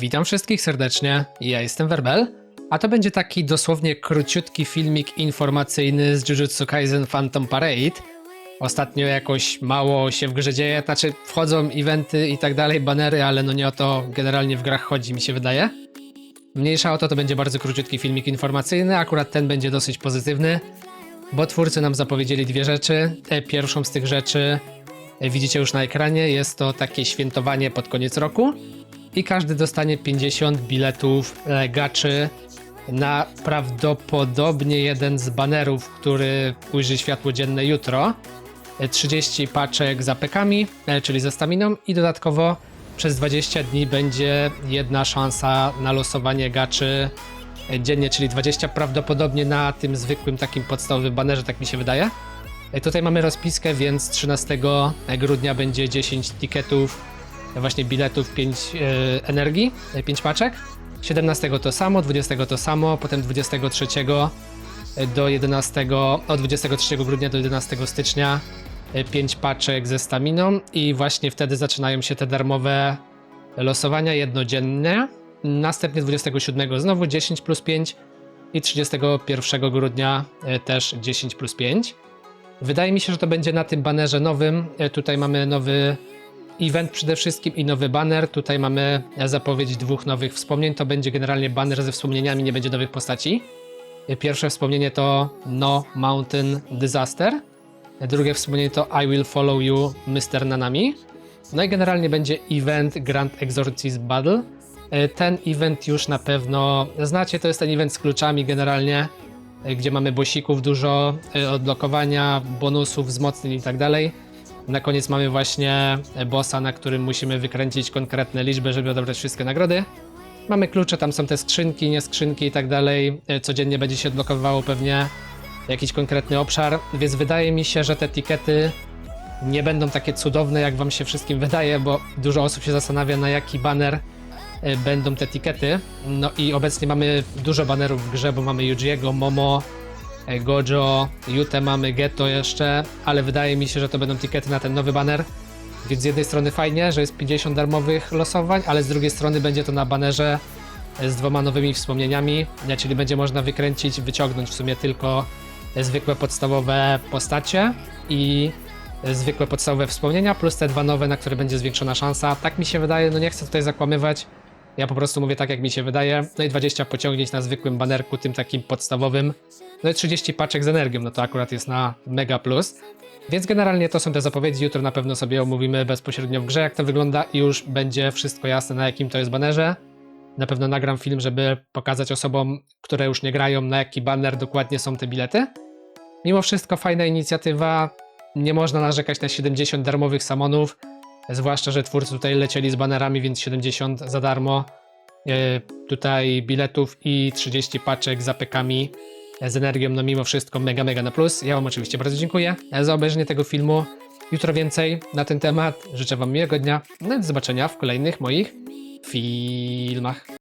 Witam wszystkich serdecznie, ja jestem Werbel, a to będzie taki dosłownie króciutki filmik informacyjny z Jujutsu Kaisen Phantom Parade. Ostatnio jakoś mało się w grze dzieje, znaczy wchodzą eventy i tak dalej, banery, ale no nie o to generalnie w grach chodzi mi się wydaje. Mniejsza o to, to będzie bardzo króciutki filmik informacyjny, akurat ten będzie dosyć pozytywny, bo twórcy nam zapowiedzieli dwie rzeczy. E, Pierwszą z tych rzeczy widzicie już na ekranie, jest to takie świętowanie pod koniec roku i każdy dostanie 50 biletów e, gaczy na prawdopodobnie jeden z banerów, który ujrzy światło dzienne jutro. E, 30 paczek z apekami, e, czyli ze staminą i dodatkowo przez 20 dni będzie jedna szansa na losowanie gaczy e, dziennie, czyli 20 prawdopodobnie na tym zwykłym takim podstawowym banerze, tak mi się wydaje. E, Tutaj mamy rozpiskę, więc 13 grudnia będzie 10 tiketów, e, właśnie biletów 5 e, energii, 5 paczek. 17 to samo, 20 to samo, potem 23 do 11, od 23 grudnia do 11 stycznia 5 paczek ze staminą i właśnie wtedy zaczynają się te darmowe losowania jednodzienne. Następnie 27 znowu 10 plus 5 i 31 grudnia e, też 10 plus 5. Wydaje mi się, że to będzie na tym banerze nowym. E, Tutaj mamy nowy event przede wszystkim i nowy banner. Tutaj mamy zapowiedź dwóch nowych wspomnień. To będzie generalnie banner ze wspomnieniami, nie będzie nowych postaci. Pierwsze wspomnienie to No Mountain Disaster. Drugie wspomnienie to I Will Follow You Mr. Nanami. No i generalnie będzie event Grand Exorcism Battle. E, Ten event już na pewno znacie, to jest ten event z kluczami generalnie, e, gdzie mamy bosików dużo, e, odblokowania, bonusów, wzmocnień i tak. Na koniec mamy właśnie bossa, na którym musimy wykręcić konkretne liczby, żeby odebrać wszystkie nagrody. Mamy klucze, tam są te skrzynki, nie skrzynki i tak dalej. E, Codziennie będzie się odblokowywało pewnie jakiś konkretny obszar, więc wydaje mi się, że te tikety nie będą takie cudowne, jak wam się wszystkim wydaje, bo dużo osób się zastanawia, na jaki baner e, będą te tikety. No i obecnie mamy dużo banerów w grze, bo mamy Yujiego, Momo, Gojo, Jutę mamy, Getto jeszcze, ale wydaje mi się, że to będą tikety na ten nowy baner. Więc z jednej strony fajnie, że jest 50 darmowych losowań, ale z drugiej strony będzie to na banerze e, z dwoma nowymi wspomnieniami, e, czyli będzie można wykręcić, wyciągnąć w sumie tylko e, zwykłe podstawowe postacie i e, zwykłe podstawowe wspomnienia, plus te dwa nowe, na które będzie zwiększona szansa. Tak mi się wydaje, no nie chcę tutaj zakłamywać. Ja po prostu mówię tak, jak mi się wydaje. No i 20 pociągnięć na zwykłym banerku, tym takim podstawowym. No i 30 paczek z energią, no to akurat jest na mega plus. Więc generalnie to są te zapowiedzi. Jutro na pewno sobie omówimy bezpośrednio w grze, jak to wygląda i już będzie wszystko jasne, na jakim to jest banerze. Na pewno nagram film, żeby pokazać osobom, które już nie grają, na jaki banner dokładnie są te bilety. Mimo wszystko fajna inicjatywa. Nie można narzekać na 70 darmowych samonów. Zwłaszcza, że twórcy tutaj lecieli z banerami, więc 70 za darmo. E, tutaj biletów i 30 paczek z apekami z energią, no mimo wszystko mega, mega na plus. Ja Wam oczywiście bardzo dziękuję za obejrzenie tego filmu. Jutro więcej na ten temat. Życzę Wam miłego dnia. No i do zobaczenia w kolejnych moich filmach.